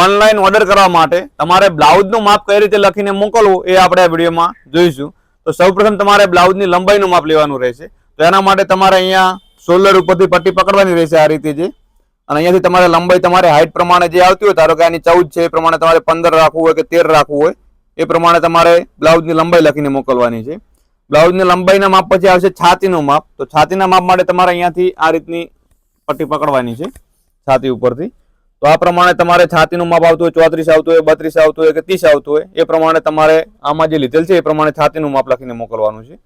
Online order કરવા માટે તમારે બ્લાઉઝનું માપ કઈ રીતે લખીને મોકલવું એ આપણે આ વિડીયોમાં જોઈશું. તો સૌપ્રથમ તમારે બ્લાઉઝની લંબાઈનું માપ લેવાનું રહેશે. તો એના માટે તમારે અહીંયા શોલ્ડર ઉપરથી પટ્ટી પકડવાની રહેશે આ રીતે જે. અને અહીંયાથી તમારે લંબાઈ તમારે હાઈટ પ્રમાણે જે આવતી હોય, ધારો કે આની ચૌદ છે, એ પ્રમાણે તમારે પંદર રાખવું હોય કે તેર રાખવું હોય, એ પ્રમાણે તમારે બ્લાઉઝની લંબાઈ લખીને મોકલવાની છે. બ્લાઉઝની લંબાઈના માપ પછી આવશે છાતીનું માપ. તો છાતીના માપ માટે તમારે અહીંયાથી આ રીતની પટ્ટી પકડવાની છે, છાતી ઉપરથી. તો આ પ્રમાણે તમારે છાતીનું માપ આવતું હોય, ચોત્રીસ આવતું હોય, બત્રીસ આવતું હોય કે ત્રીસ આવતું હોય, એ પ્રમાણે તમારે આમાં જે લીધેલ છે એ પ્રમાણે છાતીનું માપ લખીને મોકલવાનું છે.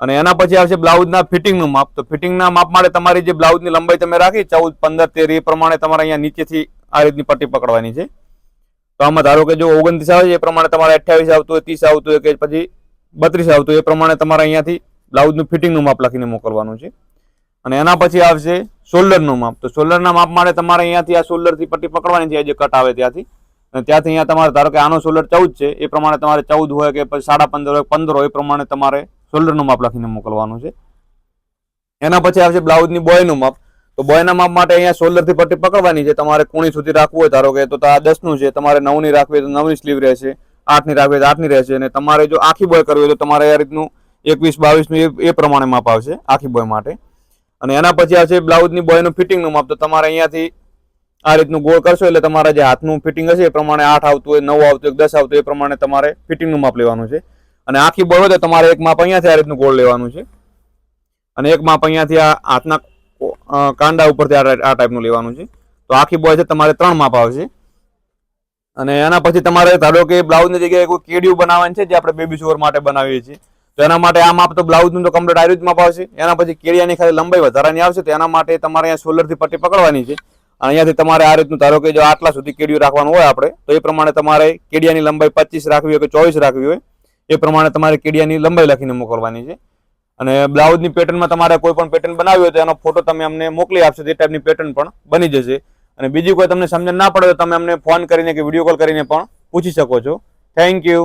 અને એના પછી આવશે બ્લાઉઝના ફિટિંગનું માપ. તો ફિટિંગના માપ માટે તમારી જે બ્લાઉઝની લંબાઈ તમે રાખી, ચૌદ, પંદર, તેર, એ પ્રમાણે તમારે અહીંયા નીચેથી આ રીતની પટ્ટી પકડવાની છે. તો આમાં ધારો કે જો ઓગણત્રીસ આવે છે, એ પ્રમાણે તમારે અઠ્યાવીસ આવતું હોય, ત્રીસ આવતું હોય કે પછી બત્રીસ આવતું હોય, એ પ્રમાણે તમારે અહીંયાથી બ્લાઉઝનું ફિટિંગનું માપ લખીને મોકલવાનું છે. અને એના પછી આવશે શોલ્ડરનું માપ. તો શોલ્ડરના માપ માટે તમારે અહીંયાથી આ શોલ્ડરથી પટ્ટી પકડવાની છે જે કટ આવે ત્યાંથી. અને ત્યાંથી અહીંયા તમારે, ધારો કે આનો શોલ્ડર ચૌદ છે, એ પ્રમાણે તમારે ચૌદ હોય કે પછી સાડા પંદર હોય પંદર હોય, એ પ્રમાણે તમારે શોલ્ડરનું માપ લખીને મોકલવાનું છે. એના પછી આવશે બ્લાઉઝની બોયનું માપ. તો બોયના માપ માટે અહીંયા શોલ્ડરથી પટ્ટી પકડવાની છે, તમારે કોણી સુધી રાખવું હોય, ધારો કે તો આ દસનું છે, તમારે નવની રાખવી તો નવની સ્લીવ રહેશે, આઠની રાખવી તો આઠની રહેશે, અને તમારે જો આખી બોય કરવી હોય તો તમારે આ રીતનું એકવીસ બાવીસનું એ પ્રમાણે માપ આવશે, આખી બોય માટે. અને એના પછી આ છે બ્લાઉઝની બોયનું ફિટિંગનું માપ. તો તમારે અહીંયાથી આ રીતનું ગોળ કરશો એટલે તમારા જે હાથનું ફિટિંગ હશે એ પ્રમાણે આઠ આવતું હોય, નવ આવતું હોય, દસ આવતું એ પ્રમાણે તમારે ફિટિંગનું માપ લેવાનું છે. અને આખી બોય હોય તો તમારે એક માપ અહીંયાથી આ રીતનું ગોળ લેવાનું છે. અને એક માપ અહીંયાથી આ હાથના કાંડા ઉપરથી આ ટાઈપનું લેવાનું છે. તો આખી બોય છે તમારે ત્રણ માપ આવશે. અને એના પછી તમારે ધારો કે બ્લાઉઝની જગ્યાએ કોઈ કેડિયું બનાવવાની છે જે આપણે બેબી શોર માટે બનાવીએ છીએ. તો એના માટે આ માપ તો બ્લાઉઝનું તો કમ્પ્લીટ આયુર્વેદ માપ આવશે. એના પછી કેડિયાની ખાલી લંબાઈ વધારાની આવશે તો એના માટે તમારે અહીંયા સોલરથી પટ્ટી પકડવાની છે. અને અહીંયાથી તમારે આ રીતનું ધારો કે જો આટલા સુધી કેડિયું રાખવાનું હોય આપણે, તો એ પ્રમાણે તમારે કેડિયાની લંબાઈ પચીસ રાખવી હોય કે ચોવીસ રાખવી હોય, એ પ્રમાણે તમારે કેડિયાની લંબાઈ લખીને મોકલવાની છે. અને બ્લાઉઝની પેટર્નમાં તમારે કોઈ પણ પેટર્ન બનાવી હોય તો એનો ફોટો તમે અમને મોકલી આપશો, તે ટાઈપની પેટર્ન પણ બની જશે. અને બીજી કોઈ તમને સમજણ ના પડે તો તમે અમને ફોન કરીને કે વીડિયો કોલ કરીને પણ પૂછી શકો છો. Thank you